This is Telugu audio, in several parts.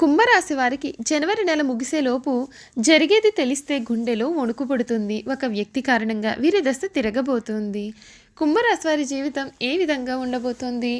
కుంభరాశి వారికి జనవరి నెల ముగిసేలోపు జరిగేది తెలిస్తే గుండెలో వణుకుపడుతుంది ఒక వ్యక్తి కారణంగా వీరి దశ తిరగబోతుంది. కుంభరాశి వారి జీవితం ఏ విధంగా ఉండబోతోంది?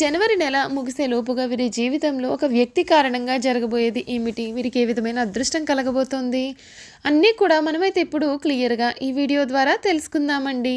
జనవరి నెల ముగిసే లోపుగా వీరి జీవితంలో ఒక వ్యక్తి కారణంగా జరగబోయేది ఏమిటి? వీరికి ఏ విధమైన అదృష్టం కలగబోతోంది? అన్నీ కూడా మనమైతే ఇప్పుడు క్లియర్గా ఈ వీడియో ద్వారా తెలుసుకుందామండి.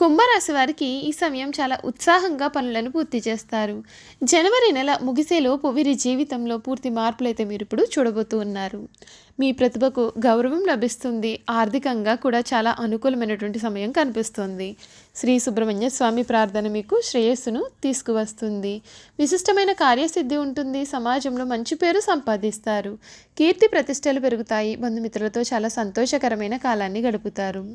కుంభరాశి వారికి ఈ సమయం చాలా ఉత్సాహంగా పనులను పూర్తి చేస్తారు. జనవరి నెల ముగిసేలోపు వీరి జీవితంలో పూర్తి మార్పులైతే మీరు ఇప్పుడు చూడబోతూ ఉన్నారు. మీ ప్రతిభకు గౌరవం లభిస్తుంది. ఆర్థికంగా కూడా చాలా అనుకూలమైనటువంటి సమయం కనిపిస్తుంది. శ్రీ సుబ్రహ్మణ్య స్వామి ప్రార్థన మీకు శ్రేయస్సును తీసుకువస్తుంది. విశిష్టమైన కార్యసిద్ధి ఉంటుంది. సమాజంలో మంచి పేరు సంపాదిస్తారు. కీర్తి ప్రతిష్టలు పెరుగుతాయి. బంధుమిత్రులతో చాలా సంతోషకరమైన కాలాన్ని గడుపుతారు.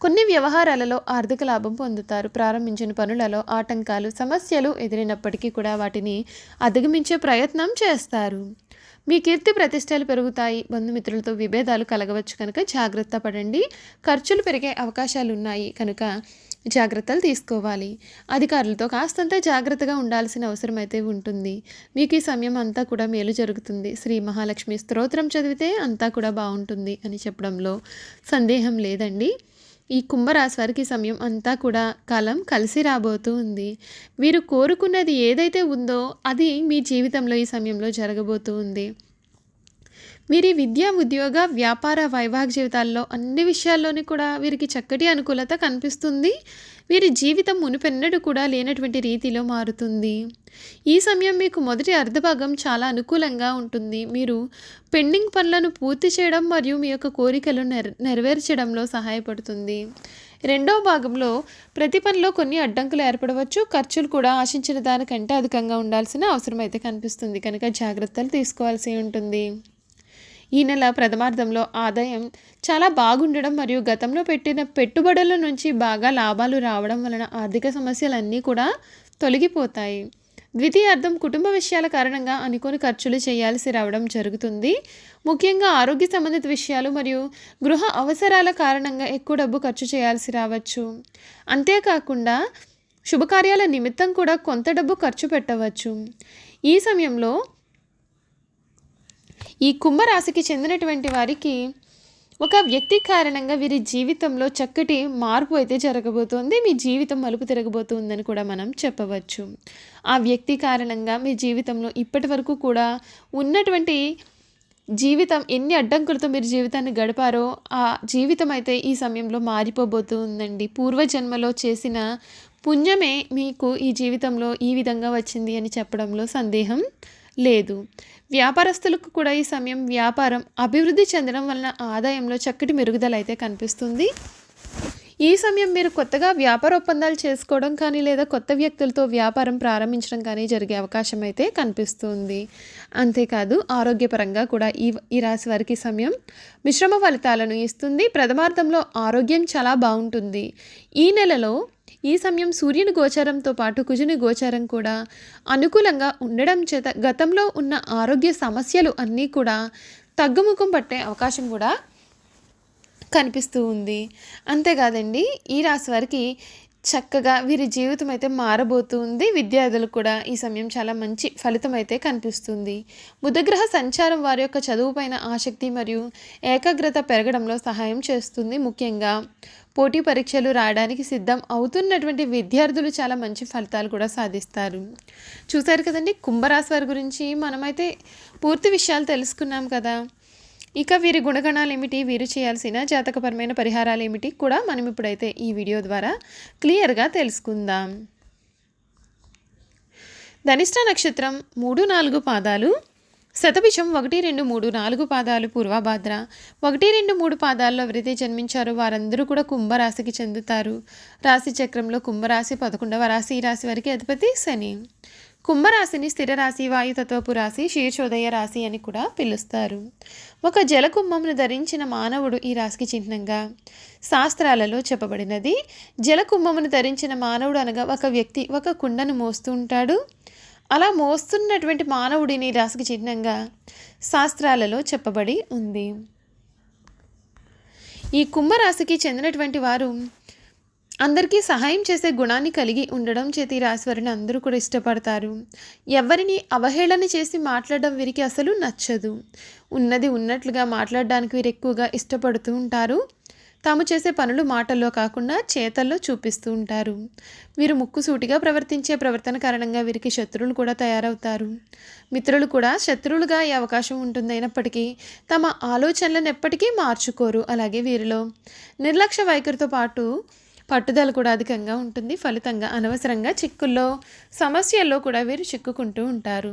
కొన్ని వ్యవహారాలలో ఆర్థిక లాభం పొందుతారు. ప్రారంభించిన పనులలో ఆటంకాలు సమస్యలు ఎదిరినప్పటికీ కూడా వాటిని అధిగమించే ప్రయత్నం చేస్తారు. మీ కీర్తి ప్రతిష్టలు పెరుగుతాయి. బంధుమిత్రులతో విభేదాలు కలగవచ్చు కనుక జాగ్రత్త పడండి. ఖర్చులు పెరిగే అవకాశాలు ఉన్నాయి కనుక జాగ్రత్తలు తీసుకోవాలి. అధికారులతో కాస్తంత జాగ్రత్తగా ఉండాల్సిన అవసరం అయితే ఉంటుంది. మీకు ఈ సమయం అంతా కూడా మేలు జరుగుతుంది. శ్రీ మహాలక్ష్మి స్తోత్రం చదివితే అంతా కూడా బాగుంటుంది అని చెప్పడంలో సందేహం లేదండి. ఈ కుంభరాశి వారికి సమయం అంతా కూడా కాలం కలిసి రాబోతూ ఉంది. వీరు కోరుకున్నది ఏదైతే ఉందో అది మీ జీవితంలో ఈ సమయంలో జరగబోతూ ఉంది. వీరి విద్యా ఉద్యోగ వ్యాపార వైవాహిక జీవితాల్లో అన్ని విషయాల్లోని కూడా వీరికి చక్కటి అనుకూలత కనిపిస్తుంది. వీరి జీవితం మునుపెన్నడూ కూడా లేనటువంటి రీతిలో మారుతుంది. ఈ సమయం మీకు మొదటి అర్ధభాగం చాలా అనుకూలంగా ఉంటుంది. మీరు పెండింగ్ పనులను పూర్తి చేయడం మరియు మీ యొక్క కోరికలు నెర నెరవేర్చడంలో సహాయపడుతుంది. రెండో భాగంలో ప్రతి పనిలో కొన్ని అడ్డంకులు ఏర్పడవచ్చు. ఖర్చులు కూడా ఆశించిన దానికంటే అధికంగా ఉండాల్సిన అవసరం అయితే కనిపిస్తుంది. కనుక జాగ్రత్తలు తీసుకోవాల్సి ఉంటుంది. ఈ నెల ప్రథమార్థంలో ఆదాయం చాలా బాగుండడం మరియు గతంలో పెట్టిన పెట్టుబడుల నుంచి బాగా లాభాలు రావడం వలన ఆర్థిక సమస్యలన్నీ కూడా తొలగిపోతాయి. ద్వితీయార్థం కుటుంబ విషయాల కారణంగా అనుకోని ఖర్చులు చేయాల్సి రావడం జరుగుతుంది. ముఖ్యంగా ఆరోగ్య సంబంధిత విషయాలు మరియు గృహ అవసరాల కారణంగా ఎక్కువ డబ్బు ఖర్చు చేయాల్సి రావచ్చు. అంతేకాకుండా శుభకార్యాల నిమిత్తం కూడా కొంత డబ్బు ఖర్చు పెట్టవచ్చు. ఈ సమయంలో ఈ కుంభరాశికి చెందినటువంటి వారికి ఒక వ్యక్తి కారణంగా వీరి జీవితంలో చక్కటి మార్పు అయితే జరగబోతోంది. మీ జీవితం మలుపు తిరగబోతుందని కూడా మనం చెప్పవచ్చు. ఆ వ్యక్తి కారణంగా మీ జీవితంలో ఇప్పటి వరకు కూడా ఉన్నటువంటి జీవితం ఎన్ని అడ్డంకులతో మీరు జీవితాన్ని గడిపారో ఆ జీవితం అయితే ఈ సమయంలో మారిపోబోతుందండి. పూర్వజన్మలో చేసిన పుణ్యమే మీకు ఈ జీవితంలో ఈ విధంగా వచ్చింది అని చెప్పడంలో సందేహం లేదు. వ్యాపారస్తులకు కూడా ఈ సమయం వ్యాపారం అభివృద్ధి చెందడం వలన ఆదాయంలో చక్కటి మెరుగుదల అయితే కనిపిస్తుంది. ఈ సమయం మీరు కొత్తగా వ్యాపార ఒప్పందాలు చేసుకోవడం కానీ లేదా కొత్త వ్యక్తులతో వ్యాపారం ప్రారంభించడం కానీ జరిగే అవకాశం అయితే కనిపిస్తుంది. అంతేకాదు ఆరోగ్యపరంగా కూడా ఈ ఈ రాశి వారికి సమయం మిశ్రమ ఫలితాలను ఇస్తుంది. ప్రథమార్థంలో ఆరోగ్యం చాలా బాగుంటుంది. ఈ నెలలో ఈ సమయం సూర్యుని గోచారంతో పాటు కుజుని గోచారం కూడా అనుకూలంగా ఉండడం చేత గతంలో ఉన్న ఆరోగ్య సమస్యలు అన్నీ కూడా తగ్గుముఖం పట్టే అవకాశం కూడా కనిపిస్తూ ఉంది. అంతేకాదండి ఈ రాశి వారికి చక్కగా వీరి జీవితం అయితే మారబోతుంది. విద్యార్థులకు కూడా ఈ సమయం చాలా మంచి ఫలితం అయితే కనిపిస్తుంది. బుధగ్రహ సంచారం వారి యొక్క చదువుపైన ఆసక్తి మరియు ఏకాగ్రత పెరగడంలో సహాయం చేస్తుంది. ముఖ్యంగా పోటీ పరీక్షలు రాయడానికి సిద్ధం అవుతున్నటువంటి విద్యార్థులు చాలా మంచి ఫలితాలు కూడా సాధిస్తారు. చూశారు కదండి కుంభరాశి వారి గురించి మనమైతే పూర్తి విషయాలు తెలుసుకున్నాం కదా. ఇక వీరి గుణగణాలు ఏమిటి వీరు చేయాల్సిన జాతకపరమైన పరిహారాలు ఏమిటి కూడా మనం ఇప్పుడైతే ఈ వీడియో ద్వారా క్లియర్గా తెలుసుకుందాం. ధనిష్ట నక్షత్రం మూడు నాలుగు పాదాలు శతభిషం ఒకటి రెండు మూడు నాలుగు పాదాలు పూర్వభాద్ర ఒకటి రెండు మూడు పాదాల్లో ఎవరైతే జన్మించారో వారందరూ కూడా కుంభరాశికి చెందుతారు. రాశి చక్రంలో కుంభరాశి పదకొండవ రాశి ఈ రాశి వారికి అధిపతి శని. కుంభరాశిని స్థిర రాశి వాయుతత్వపు రాశి శీర్షోదయ రాశి అని కూడా పిలుస్తారు. ఒక జలకుంభమును ధరించిన మానవుడు ఈ రాశికి చిహ్నంగా శాస్త్రాలలో చెప్పబడినది. జలకుంభమును ధరించిన మానవుడు అనగా ఒక వ్యక్తి ఒక కుండను మోస్తూ ఉంటాడు. అలా మోస్తున్నటువంటి మానవుడిని రాశికి చిహ్నంగా శాస్త్రాలలో చెప్పబడి ఉంది. ఈ కుంభరాశికి చెందినటువంటి వారు అందరికీ సహాయం చేసే గుణాన్ని కలిగి ఉండడం చేతి రాశివారిని అందరూ కూడా ఇష్టపడతారు. ఎవరిని అవహేళన చేసి మాట్లాడడం వీరికి అసలు నచ్చదు. ఉన్నది ఉన్నట్లుగా మాట్లాడడానికి వీరు ఎక్కువగా ఇష్టపడుతూ ఉంటారు. తాము చేసే పనులు మాటల్లో కాకుండా చేతల్లో చూపిస్తూ ఉంటారు. వీరు ముక్కుసూటిగా ప్రవర్తించే ప్రవర్తన కారణంగా వీరికి శత్రువులు కూడా తయారవుతారు. మిత్రులు కూడా శత్రువులుగా అయ్యే అవకాశం ఉంటుందైనప్పటికీ తమ ఆలోచనలను ఎప్పటికీ మార్చుకోరు. అలాగే వీరిలో నిర్లక్ష్య వైఖరితో పాటు పట్టుదల కూడా అధికంగా ఉంటుంది. ఫలితంగా అనవసరంగా చిక్కుల్లో సమస్యల్లో కూడా వీరు చిక్కుకుంటూ ఉంటారు.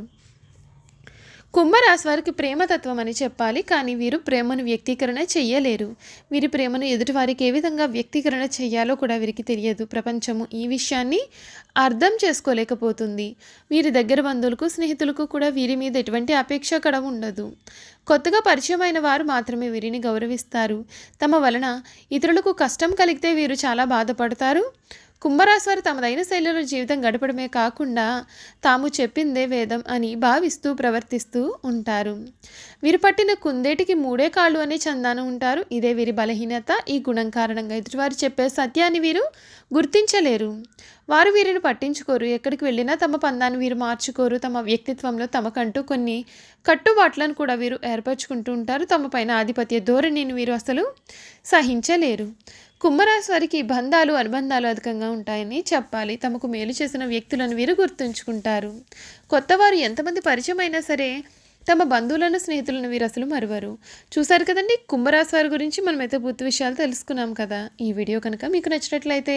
కుంభరాశి వారికి ప్రేమతత్వం అని చెప్పాలి కానీ వీరు ప్రేమను వ్యక్తీకరణ చెయ్యలేరు. వీరి ప్రేమను ఎదుటివారికి ఏ విధంగా వ్యక్తీకరణ చేయాలో కూడా వీరికి తెలియదు. ప్రపంచము ఈ విషయాన్ని అర్థం చేసుకోలేకపోతుంది. వీరి దగ్గర బంధువులకు స్నేహితులకు కూడా వీరి మీద ఎటువంటి అపేక్ష కూడా ఉండదు. కొత్తగా పరిచయమైన వారు మాత్రమే వీరిని గౌరవిస్తారు. తమ వలన ఇతరులకు కష్టం కలిగితే వీరు చాలా బాధపడతారు. కుంభరాశి వారు తమదైన శైలిలో జీవితం గడపడమే కాకుండా తాము చెప్పిందే వేదం అని భావిస్తూ ప్రవర్తిస్తూ ఉంటారు. వీరు పట్టిన కుందేటికి మూడే కాళ్ళు అనే చందాన ఉంటారు. ఇదే వీరి బలహీనత. ఈ గుణం కారణంగా ఎదుటివారు చెప్పే సత్యాన్ని వీరు గుర్తించలేరు. వారు వీరిని పట్టించుకోరు. ఎక్కడికి వెళ్ళినా తమ పందాన్ని వీరు మార్చుకోరు. తమ వ్యక్తిత్వంలో తమకంటూ కొన్ని కట్టుబాట్లను కూడా వీరు ఏర్పరచుకుంటూ ఉంటారు. తమ పైన ఆధిపత్య ధోరణిని వీరు అసలు సహించలేరు. కుంభరాశి వారికి బంధాలు అనుబంధాలు అధికంగా ఉంటాయని చెప్పాలి. తమకు మేలు చేసిన వ్యక్తులను వీరు గుర్తుంచుకుంటారు. కొత్తవారు ఎంతమంది పరిచయం అయినా సరే తమ బంధువులను స్నేహితులను వీరు అసలు మరువరు. చూశారు కదండి? కుంభరాశి వారి గురించి మనమైతే పూర్తి విషయాలు తెలుసుకున్నాం కదా. ఈ వీడియో కనుక మీకు నచ్చినట్లయితే